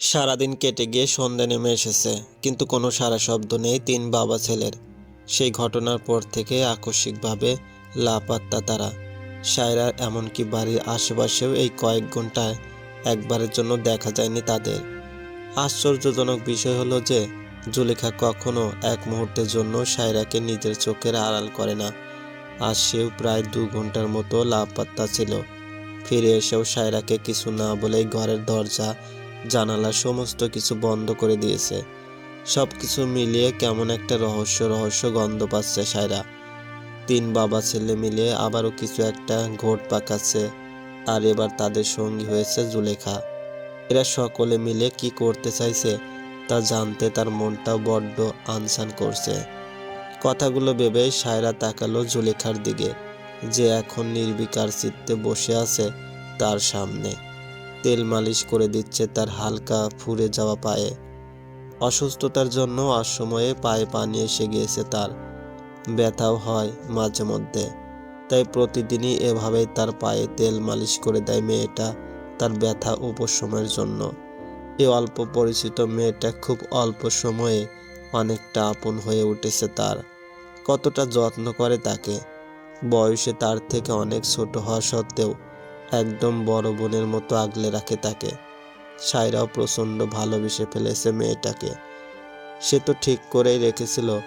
সারাদিন কেটে গিয়ে সন্ধ্যা নেমে এসেছে, কিন্তু কোনো সারা শব্দ নেই তিন বাবা ছেলের। সেই ঘটনার পর থেকে আকস্মিকভাবে লাপাত্তা তারা। সায়রার এমনকি বাড়ির আশেপাশেও এই কয়েক ঘন্টায় একবারের জন্য দেখা যায়নি তাদের। আশ্চর্যজনক বিষয় হলো যে, জুলেখা কখনো এক মুহূর্তের জন্য সায়রাকে নিজের চোখের আড়াল করে না, আর সেও প্রায় দু ঘণ্টার মতো লাপাত্তা ছিল। ফিরে এসেও সায়রাকে কিছু না বলেই ঘরের দরজা জানালা সমস্ত কিছু বন্ধ করে দিয়েছে। সব কিছু মিলিয়ে কেমন একটা রহস্য রহস্য গন্ধ পাচ্ছে সায়রা। তিন বাবা ছেলে মিলিয়ে আবারও কিছু একটা ঘোট পাকাচ্ছে, আর এবার তাদের সঙ্গী হয়েছে জুলেখা। এরা সকলে মিলে কি করতে চাইছে তা জানতে তার মনটা বড্ড আনসান করছে। কথাগুলো ভেবে সায়রা তাকালো জুলেখার দিকে, যে এখন নির্বিকার চিত্তে বসে আছে তার সামনে। তেল মালিশ করে দিচ্ছে তার হালকা ফুরে যাওয়া পায়ে। অসুস্থতার জন্য অসময়ে পায়ে পানি এসে গিয়েছে তার। ব্যথাও হয় মাঝে মধ্যে। তাই প্রতিদিনই এভাবেই তার পায়ে তেল মালিশ করে দেয় মেয়েটা তার ব্যথা উপশমের জন্য। এই অল্প পরিচিত মেয়েটা খুব অল্প সময়ে অনেকটা আপন হয়ে উঠেছে তার। কতটা যত্ন করে তাকে। বয়সে তার থেকে অনেক ছোট হওয়া সত্ত্বেও একদম বড় বোনের মতো আগলে রাখে তাকে। সায়রাও প্রচণ্ড ভালোবেসে ফেলেছে মেয়েটাকে। সে তো ঠিক করেই রেখেছিল,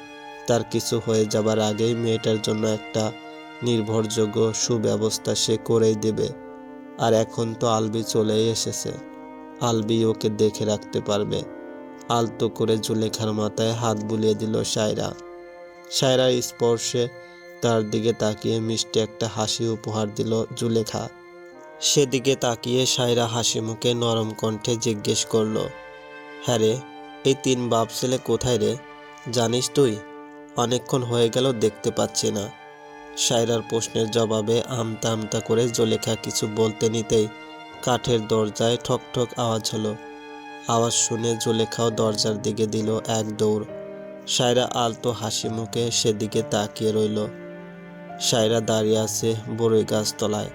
তার কিছু হয়ে যাবার আগেই মেয়েটার জন্য একটা নির্ভরযোগ্য সুব্যবস্থা সে করেই দেবে। আর এখন তো আলবি চলেই এসেছে। আলবি ওকে দেখে রাখতে পারবে। আলতো করে জুলেখার মাথায় হাত বুলিয়ে দিল সায়রা সায়রার স্পর্শে তার দিকে তাকিয়ে মিষ্টি একটা হাসি উপহার দিল জুলেখা। সেদিকে তাকিয়ে সায়রা হাসি মুখে নরম কণ্ঠে জিজ্ঞেস করল হ্যাঁ রে, এই তিন বাপ ছেলে কোথায় রে? জানিস তুই? অনেকক্ষণ হয়ে গেল দেখতে পাচ্ছি না। সায়রার প্রশ্নের জবাবে আমতা আমতা করে জলেখা কিছু বলতে নিতেই কাঠের দরজায় ঠক ঠক আওয়াজ হলো। আওয়াজ শুনে জলেখাও দরজার দিকে দিল এক দৌড়। সায়রা আলতো হাসি মুখে সেদিকে তাকিয়ে রইল। সায়রা দাঁড়িয়ে আছে বড়ই গাছ তলায়।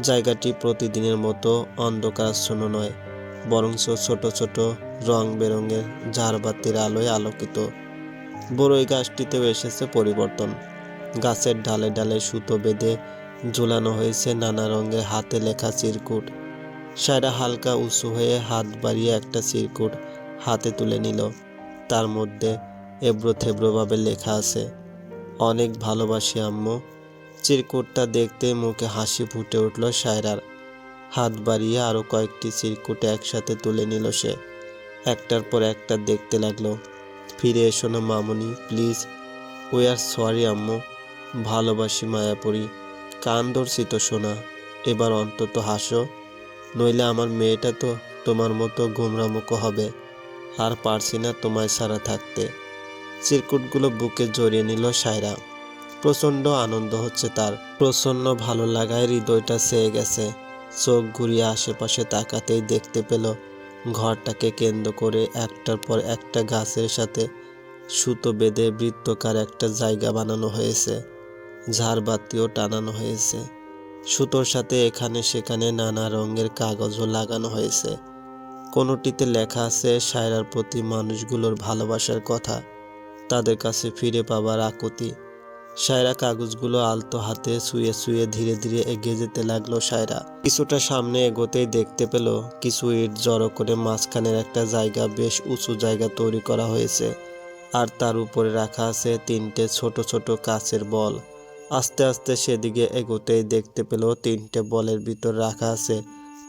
জায়গাটি প্রতিদিনের মতো অন্ধকারাচ্ছন্ন নয়, বরঞ্চ ছোট ছোট রং বেরঙের ঝাড়বাতির আলোয় আলোকিত। বড়ই গাছটিতেও এসেছে পরিবর্তন। গাছের ডালে ডালে সুতো বেঁধে ঝুলানো হয়েছে নানা রঙের হাতে লেখা চিরকুট। সায়রা হালকা উঁচু হয়ে হাত বাড়িয়ে একটা চিরকুট হাতে তুলে নিল। তার মধ্যে এবড়ো থেবড়োভাবে লেখা আছে, অনেক ভালোবাসি আম্মু চিরকুটটা দেখতে মুখে হাসি ফুটে উঠল সায়রার। হাত বাড়িয়ে আরও কয়েকটি চিরকুট একসাথে তুলে নিল সে। একটার পর একটা দেখতে লাগল। ফিরে এসো না মামুনি, প্লিজ। উই আর সরি আম্মু, ভালোবাসি মায়াপুরি। কান ধরছি তো শোনা এবার অন্তত হাসো। নইলে আমার মেয়েটা তো তোমার মতো গুমরামুখো হবে। আর পারছি না তোমায় সারা থাকতে। চিরকুটগুলো বুকে জড়িয়ে নিল সায়রা। প্রচণ্ড আনন্দ হচ্ছে তার। প্রচণ্ড ভালো লাগায় হৃদয়টা চেয়ে গেছে। চোখ ঘুরিয়ে আশেপাশে তাকাতেই দেখতে পেল, ঘরটাকে কেন্দ্র করে একটার পর একটা গাছের সাথে সুতো বেঁধে বৃত্তকার একটা জায়গা বানানো হয়েছে, ঝাড়বাতিও টানানো হয়েছে। সুতোর সাথে এখানে সেখানে নানা রঙের কাগজও লাগানো হয়েছে। কোনোটিতে লেখা আছে, সায়রার প্রতি মানুষগুলোর ভালোবাসার কথা, তাদের কাছে ফিরে পাবার আকুতি। সায়রা কাগজগুলো আলতো হাতে শুয়ে শুয়ে ধীরে ধীরে এগিয়ে যেতে লাগল সায়রা। কিছুটা সামনে এগোতেই দেখতে পেল কিছু ইট জড়ো করে মাঝখানের একটা জায়গা বেশ উঁচু জায়গা তৈরি করা হয়েছে আর তার উপরে রাখা আছে তিনটে ছোট ছোট কাচের বল। আস্তে আস্তে সেদিকে এগোতেই দেখতে পেল তিনটে বলের ভিতর রাখা আছে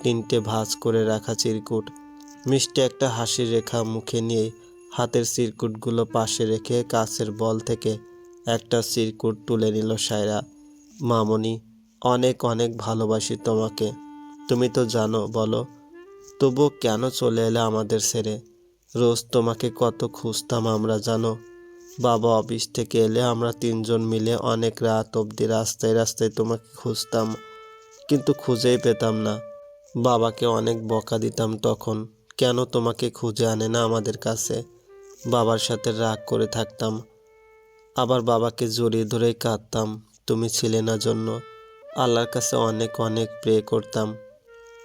তিনটে ভাঁজ করে রাখা চিরকুট। মিষ্টি একটা হাসির রেখা মুখে নিয়ে হাতের চিরকুটগুলো পাশে রেখে কাচের বল থেকে একটা চিরকুট তুলে নিল সায়রা। মামনি, অনেক অনেক ভালোবাসি তোমাকে। তুমি তো জানো, বলো তবু কেন চলে এলে আমাদের ছেড়ে? রোজ তোমাকে কত খুঁজতাম আমরা, জানো? বাবা অফিস থেকে এলে আমরা তিনজন মিলে অনেক রাত অবধি রাস্তায় রাস্তায় তোমাকে খুঁজতাম, কিন্তু খুঁজেই পেতাম না। বাবাকে অনেক বকা দিতাম তখন, কেন তোমাকে খুঁজে আনে না আমাদের কাছে? বাবার সাথে রাগ করে থাকতাম আবার বাবাকে জড়িয়ে ধরেই কাঁদতাম। তুমি ছিলে না জন্য। আল্লাহর কাছে অনেক অনেক প্রে করতাম।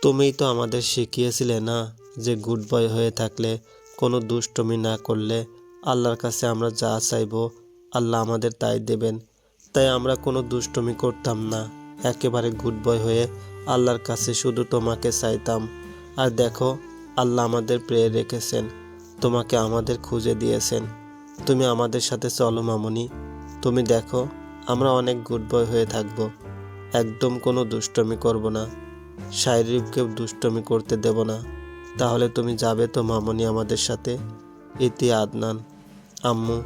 তুমিই তো আমাদের শিখিয়েছিলে না যে গুড বয় হয়ে থাকলে, কোনো দুষ্টমি না করলে আল্লাহর কাছে আমরা যা চাইব আল্লাহ আমাদের তাই দেবেন। তাই আমরা কোনো দুষ্টমি করতাম না। একেবারে গুড বয় হয়ে আল্লাহর কাছে শুধু তোমাকে চাইতাম। আর দেখো, আল্লাহ আমাদের প্রেয়ে রেখেছেন। তোমাকে আমাদের খুঁজে দিয়েছেন। তুমি আমাদের সাথে চলো মামনি। তুমি দেখো, আমরা অনেক গুড বয় হয়ে থাকব। একদম কোনো দুষ্টমি করব না। শারীরিককেও দুষ্টমি করতে দেব না। তাহলে তুমি যাবে তো মামনি আমাদের সাথে? ইতি আদনান। আম্মু,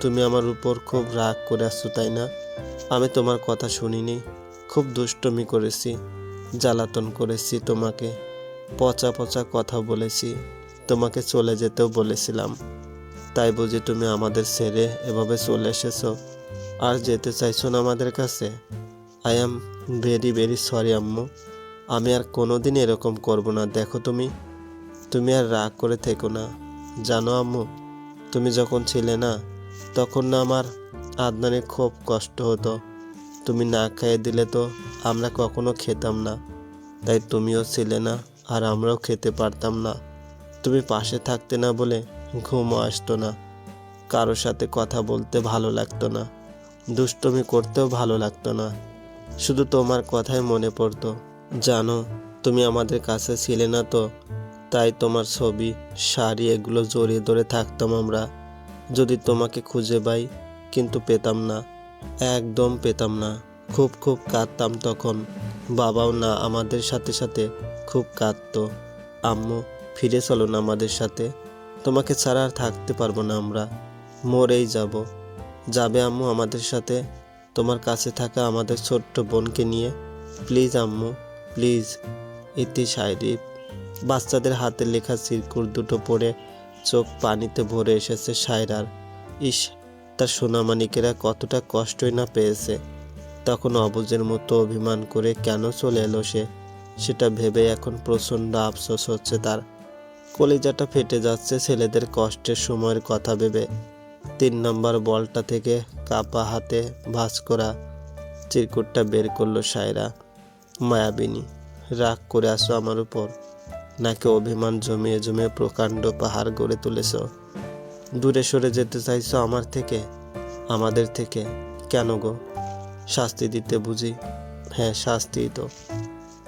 তুমি আমার উপর খুব রাগ করে আসছো, তাই না? আমি তোমার কথা শুনিনি। খুব দুষ্টমি করেছি। জ্বালাতন করেছি তোমাকে। পচা পচা কথা বলেছি। তোমাকে চলে যেতেও বলেছিলাম। তাই বুঝি তুমি আমাদের ছেড়ে এভাবে চলে এসেছ আর যেতে চাইছো না আমাদের কাছে? I am very very sorry আম্মু। আমি আর কোনো দিন এরকম করব না, দেখো তুমি। তুমি আর রাগ করে থেকো না। জানো আম্মু, তুমি যখন ছিলে না, তখন না আমার আদনানের খুব কষ্ট হতো। তুমি না খাইয়ে দিলে তো আমরা কখনো খেতাম না। তাই তুমিও ছিলে না আর আমরাও খেতে পারতাম না। তুমি পাশে থাকতে না বলে ঘুমও আসতো না। কারোর সাথে কথা বলতে ভালো লাগতো না। দুষ্টমি করতেও ভালো লাগতো না। শুধু তোমার কথাই মনে পড়তো। জানো, তুমি আমাদের কাছে ছিলে না তো। তাই তোমার ছবি, শাড়ি এগুলো জড়িয়ে ধরে থাকতাম আমরা। যদি তোমাকে খুঁজে পাই, কিন্তু পেতাম না। একদম পেতাম না। খুব খুব কাঁদতাম তখন। বাবাও না আমাদের সাথে সাথে খুব কাঁদতো। আম্মু, ফিরে চলো না আমাদের সাথে। তোমাকে ছাড়া আর থাকতে পারব না আমরা। মরেই যাব। যাবে আম্মু আমাদের সাথে। তোমার কাছে থাকা আমাদের ছোট্ট বোনকে নিয়ে। প্লিজ আম্মু, প্লিজ। ইতি সাইরিপ বাচ্চাদের হাতে লেখা সিরকুর দুটো পড়ে চোখ পানিতে ভরে এসেছে সায়রার ইস, তার সোনামানিকেরা কতটা কষ্টই না পেয়েছে। তখন অবুজের মতো অভিমান করে কেন চলে এলো সে? সেটা ভেবে এখন প্রচণ্ড আফসোস হচ্ছে তার। কলিজাটা ফেটে যাচ্ছে ছেলেদের কষ্টের সময়ের কথা ভেবে। তিন নম্বর বলটা থেকে কাপা হাতে ভাঁজ করা চিরকুটটা বের করল সায়রা মায়াবিনী। রাগ করে আসো আমার উপর, নাকি অভিমান জমিয়ে জমিয়ে প্রকাণ্ড পাহাড় গড়ে তুলেছ? দূরে সরে যেতে চাইছো আমার থেকে? আমাদের থেকে? কেন গো? শাস্তি দিতে বুঝি? হ্যাঁ শাস্তি তো।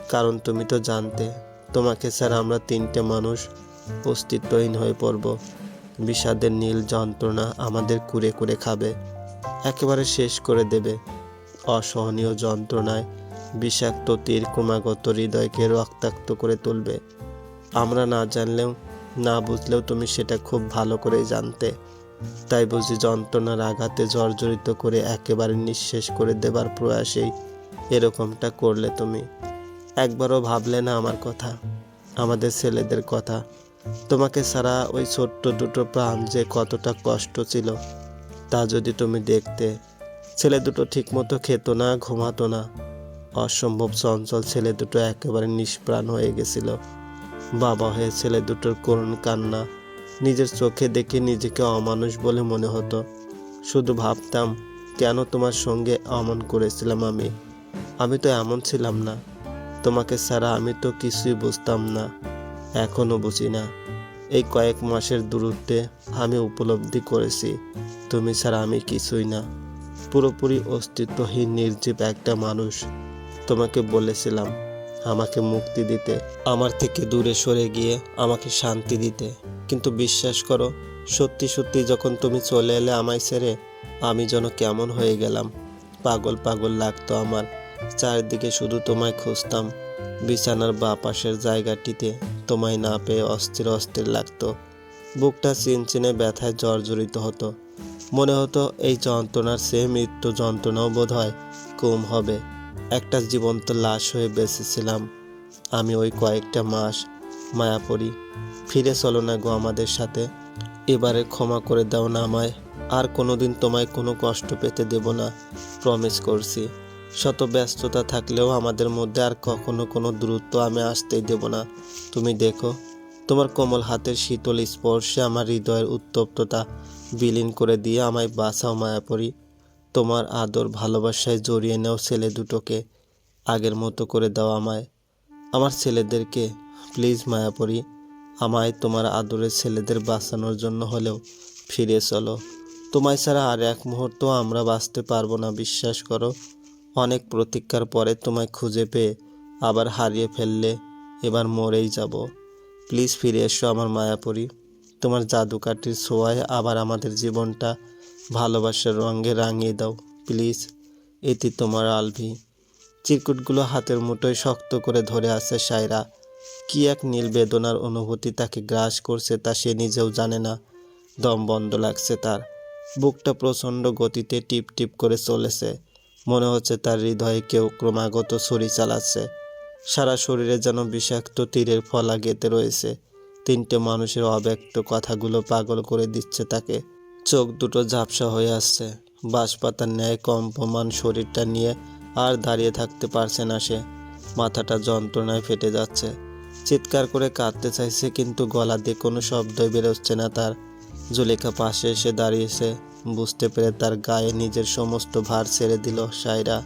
কারণ তুমি তো জানতে, তোমাকে স্যার আমরা তিনটে মানুষ অস্তিত্বহীন হয়ে পড়ব। বিষাদের নীল যন্ত্রণা আমাদের কুরে কুরে খাবে। একেবারে শেষ করে দেবে। অসহনীয় যন্ত্রণায় বিষাক্ত তীর ক্রমাগত হৃদয়কে রক্তাক্ত করে তুলবে। আমরা না জানলেও, না বুঝলেও তুমি সেটা খুব ভালো করেই জানতে। তাই বুঝি যন্ত্রণার আঘাতে জর্জরিত করে একেবারে নিঃশেষ করে দেবার প্রয়াসেই এরকমটা করলে তুমি। একবারও ভাবলে না আমার কথা। আমাদের ছেলেদের কথা। তোমাকে ছাড়া ওই ছোট্ট দুটো প্রাণ যে কতটা কষ্ট ছিল, তা যদি তুমি দেখতে, ছেলে দুটো ঠিকমতো খেত না, ঘুমাতো না। অসম্ভব চঞ্চল ছেলে দুটো একেবারে নিষ্প্রাণ হয়ে গেছিল। বাবা হয়ে ছেলে দুটোর করুণ কান্না নিজের চোখে দেখে নিজেকে অমানুষ বলে মনে হতো। শুধু ভাবতাম, কেন তোমার সঙ্গে অমন করেছিলাম আমি? আমি তো এমন ছিলাম না। তোমাকে ছাড়া আমি তো কিছুই বুঝতাম না। এখনও বুঝি না। এই কয়েক মাসের দূরত্বে আমি উপলব্ধি করেছি, তুমি ছাড়া আমি কিছুই না। পুরোপুরি অস্তিত্বহীন, নির্জীব একটা মানুষ। তোমাকে বলেছিলাম আমাকে মুক্তি দিতে, আমার থেকে দূরে সরে গিয়ে আমাকে শান্তি দিতে। কিন্তু বিশ্বাস করো, সত্যি সত্যি যখন তুমি চলে এলে আমায় ছেড়ে, আমি যেন কেমন হয়ে গেলাম। পাগল পাগল লাগতো আমার। চারদিকে শুধু তোমায় খুঁজতাম, বিছানার বা পাশের জায়গাটিতে। তোমায় না পেয়ে অস্থির অস্থির লাগতো। বুকটা চিনচিনে ব্যথায় জর্জরিত হতো। মনে হতো এই যন্ত্রণার সে মৃত্যু যন্ত্রণাও বোধ হয় কম হবে। একটা জীবন্ত লাশ হয়ে বেঁচেছিলাম। আমি ওই কয়েকটা মাস মায়াপড়ি ফিরে চলো না গো আমাদের সাথে। এবারে ক্ষমা করে দাও না আমায়। আর কোনোদিন তোমায় কোনো কষ্ট পেতে দেব না। প্রমিস করছি। শত ব্যস্ততা থাকলেও আমাদের মধ্যে আর কখনো কোনো দূরত্ব আমি আসতেই দেব না। তুমি দেখো, তোমার কোমল হাতের শীতল স্পর্শে আমার হৃদয়ের উত্তপ্ততা বিলীন করে দিয়ে আমায় বাঁচাও, মায়াপরি। তোমার আদর ভালোবাসায় জড়িয়ে নাও ছেলে দুটোকে, আগের মতো করে দাও আমায়। আমার ছেলেদেরকে, প্লিজ মায়াপরি, আমায় তোমার আদরের ছেলেদের বাঁচানোর জন্য হলেও ফিরে চলো। তোমায় ছাড়া আর এক মুহূর্ত আমরা বাঁচতে পারব না, বিশ্বাস করো। অনেক প্রতীক্ষার পরে তোমায় খুঁজে পেয়ে আবার হারিয়ে ফেললে এবার মরেই যাব। প্লিজ ফিরে এসো আমার মায়াপুরী। তোমার জাদুকাঠির ছোঁয়ায় আবার আমাদের জীবনটা ভালোবাসার রঙে রাঙিয়ে দাও, প্লিজ। এটি তোমার আলভি। চিরকুটগুলো হাতের মুঠোয় শক্ত করে ধরে আছে সায়রা। কি এক নীল বেদনার অনুভূতি তাকে গ্রাস করছে তা সে নিজেও জানে না। দম বন্ধ লাগছে তার। বুকটা প্রচণ্ড গতিতে টিপ টিপ করে চলেছে। মনে হচ্ছে তার হৃদয়ে কেউ ক্রমাগত ছুরি চালাচ্ছে। সারা শরীরে যেন বিষাক্ত তীরের ফলা গেতে রয়েছে। তিনটে মানুষের অব্যক্ত কথাগুলো পাগল করে দিচ্ছে তাকে। চোখ দুটো ঝাপসা হয়ে আসছে। বাঁশপাতার ন্যায় কম্পমান শরীরটা নিয়ে আর দাঁড়িয়ে থাকতে পারছে না সে। মাথাটা যন্ত্রণায় ফেটে যাচ্ছে। চিৎকার করে কাঁদতে চাইছে, কিন্তু গলা দিয়ে কোনো শব্দই বেরোচ্ছে না তার। জুলেখা পাশে এসে দাঁড়িয়েছে। বুঝতে পেরে তার গায়ে নিজের সমস্ত ভার ছেড়ে দিল সায়রা।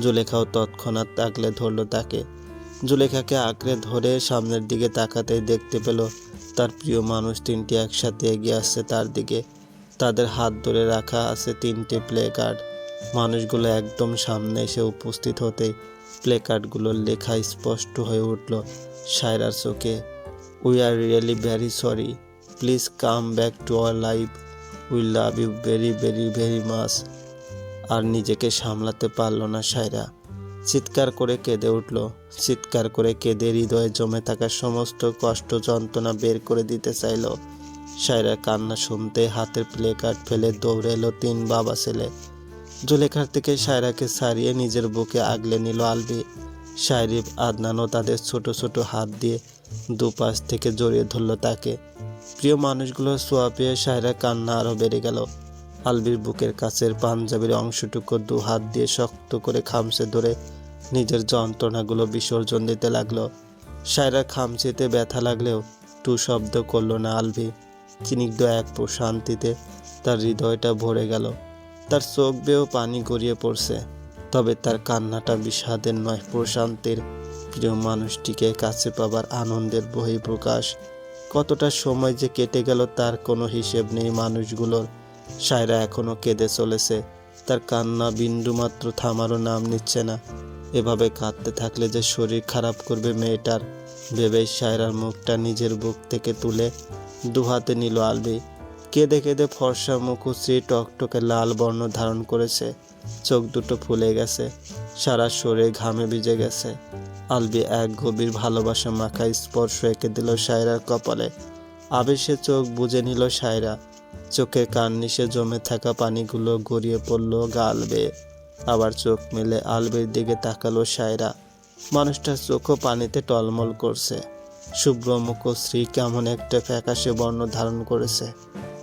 জুলেখাও তৎক্ষণাৎ আগলে ধরলো তাকে। জুলেখাকে আঁকড়ে ধরে সামনের দিকে তাকাতেই দেখতে পেল তার প্রিয় মানুষ তিনটি একসাথে এগিয়ে আসছে তার দিকে। তাদের হাত ধরে রাখা আছে তিনটে প্লে কার্ড মানুষগুলো একদম সামনে এসে উপস্থিত হতেই প্লে কার্ডগুলোর লেখা স্পষ্ট হয়ে উঠল সায়রার চোখে we are really very sorry please come back to our life we love you very very very much আর নিজেকে সামলাতে পারল না সায়রা। চিৎকার করে কেঁদে উঠল। চিৎকার করে কেঁদে হৃদয়ে জমে থাকা সমস্ত কষ্ট যন্ত্রণা বের করে দিতে চাইল। সায়রা কান্না শুনতে হাতের প্লে কার্ড ফেলে দৌড়ে এলো তিন বাবা ছেলে। জুলেখার থেকে সায়রাকে ছাড়িয়ে নিজের বুকে আগলে নিল আলবি। সায়রিফ, আদনানও তাদের ছোট ছোট হাত দিয়ে দুপাশ থেকে জড়িয়ে ধরল তাকে। প্রিয় মানুষগুলোর সোয়া পেয়ে সায়রা কান্না আরও বেড়ে গেল। আলবির বুকের কাছের পাঞ্জাবির অংশটুকু দু হাত দিয়ে শক্ত করে খামচে ধরে নিজের যন্ত্রণাগুলো বিসর্জন দিতে লাগল। সায়রা খামচিতে ব্যথা লাগলেও টু শব্দ করল না আলভি। চিনিগ্ধ এক প্রশান্তিতে তার হৃদয়টা ভরে গেল। তার চোখ বেয়েও পানি গড়িয়ে পড়ছে। তবে তার কান্নাটা বিষাদের নয়, প্রশান্তির। প্রিয় মানুষটিকে কাছে পাবার আনন্দের বহিঃপ্রকাশ কতটা সময় যে কেটে গেল তার কোনো হিসেব নেই মানুষগুলোর। সায়রা এখনও কেঁদে চলেছে। তার কান্না বিন্দুমাত্র থামারও নাম নিচ্ছে না। এভাবে কাঁদতে থাকলে যে শরীর খারাপ করবে মেয়েটার, ভেবেই সায়রার মুখটা নিজের বুক থেকে তুলে দুহাতে নিল আলবি। কেঁদে কেঁদে ফর্সা মুখশ্রী টকটকে লাল বর্ণ ধারণ করেছে। চোখ দুটো ফুলে গেছে। সারা শরীর ঘামে ভিজে গেছে। আলবি এক গভীর ভালোবাসা মাখা স্পর্শ এঁকে দিল সায়রার কপালে। আবেশে চোখ বুঝে নিল সায়রা। চোখের কান্নিসে জমে থাকা পানিগুলো গড়িয়ে পড়ল গাল বেয়ে আবার চোখ মেলে আলবির দিকে তাকালো সায়রা। মানুষটার চোখও পানিতে টলমল করছে। শুভ্র মুখশ্রী কেমন একটা ফ্যাকাশে বর্ণ ধারণ করেছে।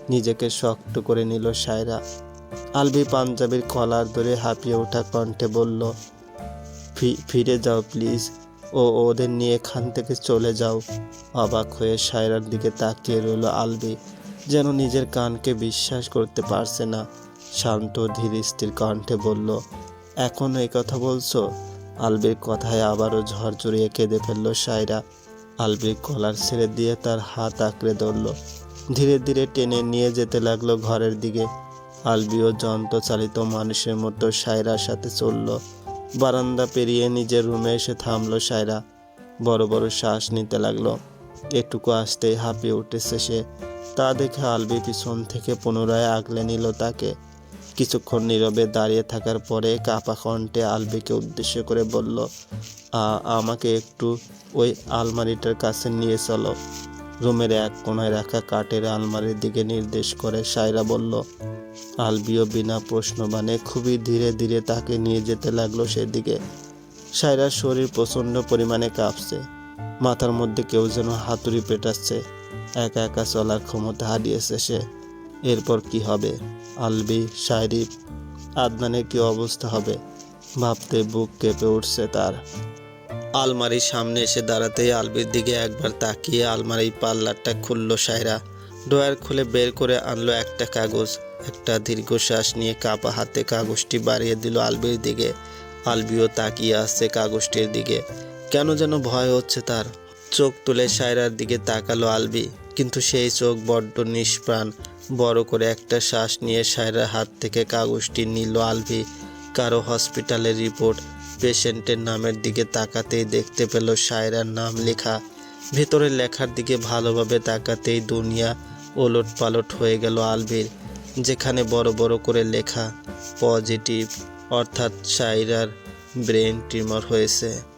নিজেকে শক্ত করে নিল সায়রা। আলবি পাঞ্জাবির কলার ধরে হাঁপিয়ে ওঠা কণ্ঠে বলল "ফি- ফিরে যাও, প্লিজ। ও ওদের নিয়ে এখান থেকে চলে যাও। অবাক হয়ে সায়রার দিকে তাকিয়ে রইল আলবি, যেন নিজের কানকে বিশ্বাস করতে পারছে না। শান্ত, ধীর, স্থির কণ্ঠে বলল, এখনও এই কথা বলছো? আলবির কথায় আবারও জড়িয়ে কেঁদে ফেলল সায়রা। আলবির কলার ছেড়ে দিয়ে তার হাত আঁকড়ে ধরল। ধীরে ধীরে টেনে নিয়ে যেতে লাগল ঘরের দিকে। আলবিও যন্ত্রচালিত মানুষের মতো সায়রার সাথে চলল। বারান্দা পেরিয়ে নিজের রুমে এসে থামলো সায়রা। বড় বড় শ্বাস নিতে লাগল। একটুকু আসতেই হাঁপিয়ে উঠেছে সে। তা দেখে আলবি পিছন থেকে পুনরায় আগলে নিল তাকে। কিছুক্ষণ নীরবে দাঁড়িয়ে থাকার পরে কাপা কণ্ঠে আলবিকে উদ্দেশ্য করে বলল, "আ- আমাকে একটু ওই আলমারিটার কাছে নিয়ে চলো। রুমের এক কোণায় রাখা কাঠের আলমারির দিকে নির্দেশ করে সায়রা বলল আলবিও বিনা প্রশ্ন মানে খুবই ধীরে ধীরে তাকে নিয়ে যেতে লাগল সেদিকে। সায়রার শরীর প্রচণ্ড পরিমাণে কাঁপছে। মাথার মধ্যে কেউ যেন হাতুড়ি পেটাচ্ছে। একা একা চলার ক্ষমতা হারিয়েছে সে। এরপর কি হবে? আলবি শায়রিফ আদনানের কি অবস্থা হবে? ভাবতে বুক কেঁপে উঠছে তার। আলমারির সামনে এসে দাঁড়াতেই আলবির দিকে একবার তাকিয়ে আলমারির পাল্লাটা খুললো সায়রা। ড্রয়ার খুলে বের করে আনলো একটা কাগজ। একটা দীর্ঘশ্বাস নিয়ে কাপা হাতে কাগজটি বাড়িয়ে দিল আলবির দিকে। আলবিও তাকিয়ে আসছে কাগজটির দিকে। কেন যেন ভয় হচ্ছে তার। চোখ তুলে সায়রার দিকে তাকালো আলবি, কিন্তু সেই চোখ বড্ড নিষ্প্রাণ। বড় করে একটা শ্বাস নিয়ে সায়রার হাত থেকে কাগজটি নিল আলবি। কারও হসপিটালের রিপোর্ট পেশেন্টের নামের দিকে তাকাতেই দেখতে পেল সায়রার নাম লেখা। ভেতরে লেখার দিকে ভালোভাবে তাকাতেই দুনিয়া ওলট পালট হয়ে গেল আলবির। যেখানে বড় বড় করে লেখা পজিটিভ অর্থাৎ সাইরার ব্রেন টিউমার হয়েছে।